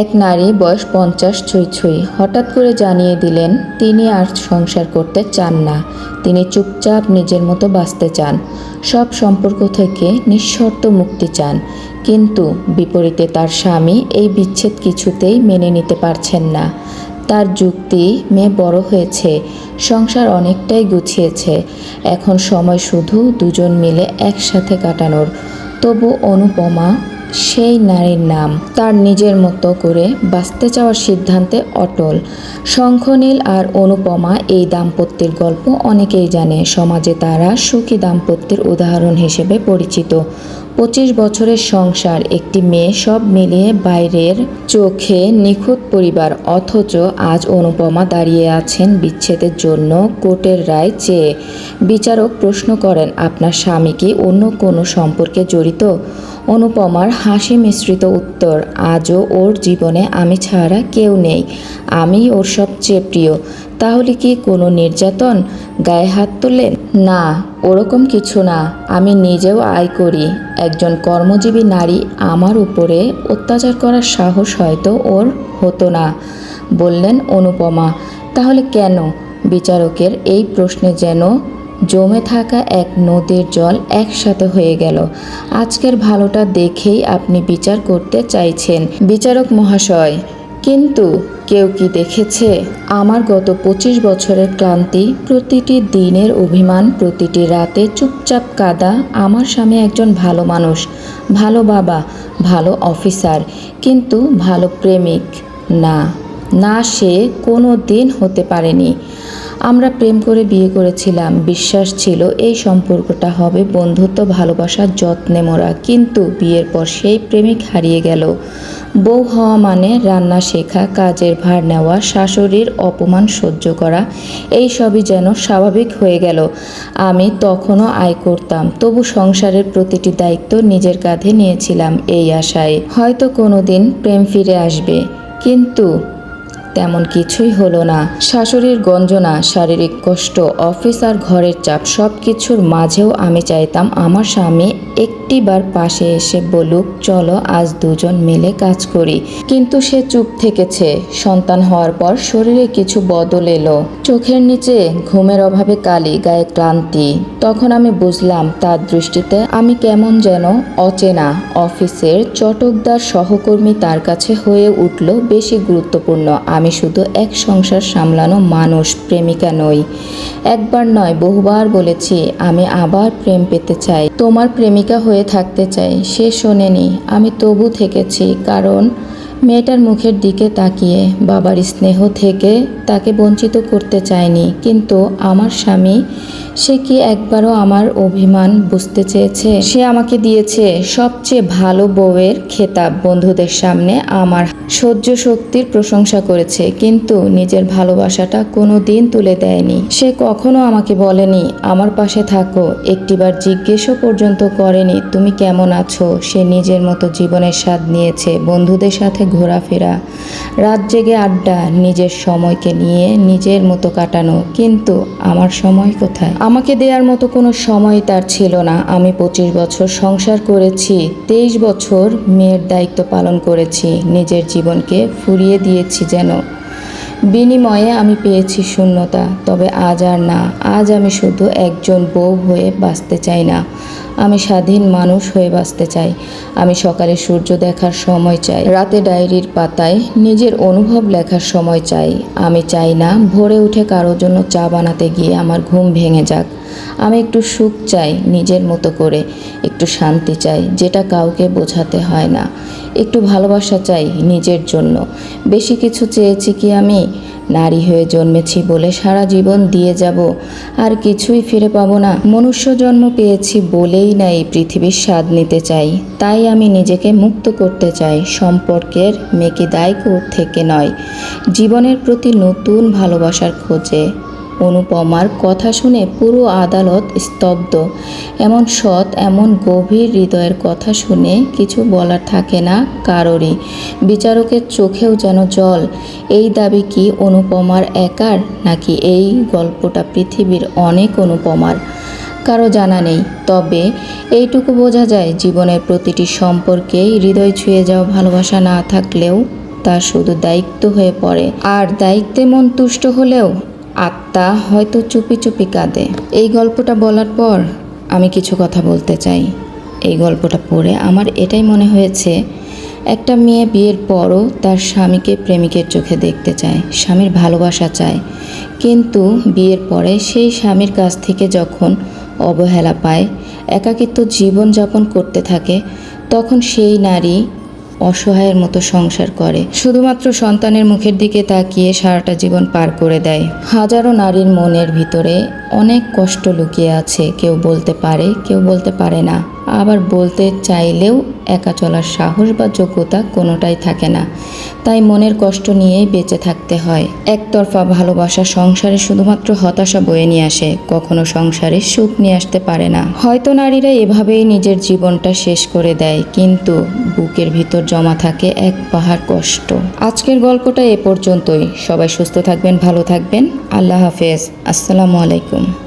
এক নারী বয়স পঞ্চাশ ছুঁই ছুঁই। হঠাৎ করে জানিয়ে দিলেন, তিনি আর সংসার করতে চান না। তিনি চুপচাপ নিজের মতো বাঁচতে চান। সব সম্পর্ক থেকে নিঃশর্ত মুক্তি চান। কিন্তু বিপরীতে তার স্বামী এই বিচ্ছেদ কিছুতেই মেনে নিতে পারছেন না। তার যুক্তি মেয়ে বড় হয়েছে। সংসার অনেকটাই গুছিয়েছে। এখন সময় শুধু দুজন মিলে একসাথে কাটানোর। তবু অনুপমা সেই নারীর নাম তার নিজের মতো করে বাঁচতে চাওয়ার সিদ্ধান্তে অটল। শঙ্খনীল আর অনুপমা এই দাম্পত্যের গল্প অনেকেই জানে। সমাজে তারা সুখী দাম্পত্যের উদাহরণ হিসেবে পরিচিত। পঁচিশ বছরের সংসার, একটি মেয়ে সব মিলিয়ে বাইরের চোখে নিখুঁত পরিবার, অথচ আজ অনুপমা দাঁড়িয়ে আছেন বিচ্ছেদের জন্য কোর্টের রায় চেয়ে। বিচারক প্রশ্ন করেন, আপনার স্বামী কি অন্য কোনো সম্পর্কে জড়িত? অনুপমার হাসি মিশ্রিত উত্তর, আজও ওর জীবনে আমি ছাড়া কেউ নেই আমি ওর সবচেয়ে প্রিয়। তাহলে কি কোনো নির্যাতন? গায়ে হাত তোলেন না, ওরকম কিছু না, আমি নিজেও আয় করি। একজন কর্মজীবী নারী আমার উপরে অত্যাচার করার সাহস হয়তো ওর হতো না। বললেন অনুপমা। তাহলে কেন বিচারকের এই প্রশ্নে যেন জমে থাকা এক নদীর জল একসাথে হয়ে গেল। আজকের ভালোটা দেখেই আপনি বিচার করতে চাইছেন, বিচারক মহাশয়। কিন্তু কেউ কি দেখেছে? আমার গত পঁচিশ বছরের ক্লান্তি, প্রতিটি দিনের অভিমান, প্রতিটি রাতে চুপচাপ কাদা আমার স্বামী একজন ভালো মানুষ, ভালো বাবা, ভালো অফিসার, কিন্তু ভালো প্রেমিক না। না, সে কোনো দিন হতে পারেনি। আমরা প্রেম করে বিয়ে করেছিলাম, বিশ্বাস ছিল এই সম্পর্কটা হবে বন্ধুত্ব ভালোবাসার যত্নে মোরা। কিন্তু বিয়ের পর সেই প্রেমিক হারিয়ে গেল। বউ হওয়া মানে রান্না শেখা, কাজের ভার নেওয়া, শাশুড়ির অপমান সহ্য করা, এই সবই যেন স্বাভাবিক হয়ে গেল। আমি তখনও আয় করতাম, তবু সংসারের প্রতিটি দায়িত্ব নিজের কাঁধে নিয়েছিলাম এই আশায়। হয়তো কোনো দিন প্রেম ফিরে আসবে, কিন্তু তেমন কিছুই হলো না। শাশুড়ির গঞ্জনা, শারীরিক কষ্ট, অফিস আর ঘরের চাপ সব কিছুর মাঝেও আমি চাইতাম আমার স্বামী একটিবার পাশে এসে বলুক, চলো, আজ দুজন মিলে কাজ করি। কিন্তু সে চুপ থেকেছে। সন্তান হওয়ার পর শরীরে কিছু বদল এলো। চোখের নিচে ঘুমের অভাবে কালি, গায়ে ক্লান্তি। তখন আমি বুঝলাম, তার দৃষ্টিতে আমি কেমন যেন অচেনা। অফিসের চটকদার সহকর্মী তার কাছে হয়ে উঠল বেশি গুরুত্বপূর্ণ। আমি শুধু এক সংসার সামলানো মানুষ, প্রেমিকা নই। একবার নয়, বহুবার বলেছি, আমি আবার প্রেম পেতে চাই। তোমার প্রেমিকা হয়ে থাকতে চাই, সে শোনেনি। আমি তবু থেকেছি, কারণ মেয়েটার মুখের দিকে তাকিয়ে বাবার স্নেহ থেকে তাকে বঞ্চিত করতে চায়নি। কিন্তু আমার স্বামী, সে কি একবারও আমার অভিমান বুঝতে চেয়েছে? সে আমাকে দিয়েছে সবচেয়ে ভালো বউয়ের খেতাব বন্ধুদের সামনে আমার। সহ্য শক্তির প্রশংসা করেছে, কিন্তু নিজের ভালোবাসাটা কোনো দিন তুলে দেয়নি। সে কখনো আমাকে বলেনি, আমার পাশে থাকো। একটিবার জিজ্ঞেসও পর্যন্ত করেনি, তুমি কেমন আছো? সে নিজের মতো জীবনের স্বাদ নিয়েছে বন্ধুদের সাথে ঘোরাফেরা। রাত জেগে আড্ডা, নিজের সময়কে নিয়ে নিজের মতো কাটানো। কিন্তু আমার সময় কোথায়? আমাকে দেওয়ার মতো কোনো সময় তার ছিল না। আমি পঁচিশ বছর সংসার করেছি, তেইশ বছর মেয়ের দায়িত্ব পালন করেছি, নিজের জীবনকে ফুরিয়ে দিয়েছি যেন। বিনিময়ে আমি পেয়েছি শূন্যতা, তবে আজ আর না। আজ আমি শুধু একজন বউ হয়ে বাঁচতে চাই না। আমি স্বাধীন মানুষ হয়ে বাঁচতে চাই। আমি সকালে সূর্য দেখার সময় চাই। রাতে ডায়েরির পাতায় নিজের অনুভব লেখার সময় চাই। আমি চাই না, ভোরে উঠে কারোর জন্য চা বানাতে গিয়ে আমার ঘুম ভেঙে যাক। আমি একটু সুখ চাই নিজের মতো করে, একটু শান্তি চাই, যেটা কাউকে বোঝাতে হয় না। একটু ভালোবাসা চাই নিজের জন্য। বেশি কিছু চেয়েছি কি আমি? নারী হয়ে জন্মেছি বলে সারা জীবন দিয়ে যাব, আর কিছুই ফিরে পাবো না। মনুষ্য জন্ম পেয়েছি বলেই না এই পৃথিবীর স্বাদ নিতে চাই। তাই আমি নিজেকে মুক্ত করতে চাই, সম্পর্কের মেকি মেকিদায়ক থেকে নয়। জীবনের প্রতি নতুন ভালোবাসার খোঁজে। অনুপমার কথা শুনে পুরো আদালত স্তব্ধ। এমন সৎ, এমন গভীর হৃদয়ের কথা শুনে কিছু বলার থাকে না কারোরই। বিচারকের চোখেও যেন জল। এই দাবি কি অনুপমার একার, নাকি এই গল্পটা পৃথিবীর অনেক অনুপমার? কারও জানা নেই। তবে এইটুকু বোঝা যায় জীবনের প্রতিটি সম্পর্কেই হৃদয় ছুঁয়ে যাওয়া ভালোবাসা না থাকলেও তা শুধু দায়িত্ব হয়ে পড়ে। আর দায়িত্বে মন তুষ্ট হলেও আত্মা হয়তো চুপি চুপি কাঁদে। এই গল্পটা বলার পর আমি কিছু কথা বলতে চাই। এই গল্পটা পড়ে আমার এটাই মনে হয়েছে, একটা মেয়ে বিয়ের পরও তার স্বামীকে প্রেমিকের চোখে দেখতে চায়, স্বামীর ভালোবাসা চায়। কিন্তু বিয়ের পরে সেই স্বামীর কাছ থেকে যখন অবহেলা পায়, একাকিত্ব জীবনযাপন করতে থাকে, তখন সেই নারী অসহায়ের মতো সংসার করে। শুধুমাত্র সন্তানের মুখের দিকে তাকিয়ে সারাটা জীবন পার করে দেয়। হাজারো নারীর মনের ভিতরে অনেক কষ্ট লুকিয়ে আছে, কেউ বলতে পারে, কেউ বলতে পারে না। আবার বলতে চাইলেও একা চলার সাহস বা যোগ্যতা কোনোটাই থাকে না। তাই মনের কষ্ট নিয়েই বেঁচে থাকতে হয়। একতরফা ভালোবাসা সংসারে শুধুমাত্র হতাশা বয়ে নিয়ে আসে, কখনো সংসারে সুখ নিয়ে আসতে পারে না। হয়তো নারীরা এভাবেই নিজের জীবনটা শেষ করে দেয়, কিন্তু বুকের ভিতর জমা থাকে এক পাহাড় কষ্ট। আজকের গল্পটা এ পর্যন্তই। সবাই সুস্থ থাকবেন, ভালো থাকবেন। আল্লাহ হাফেজ। আসসালামু আলাইকুম।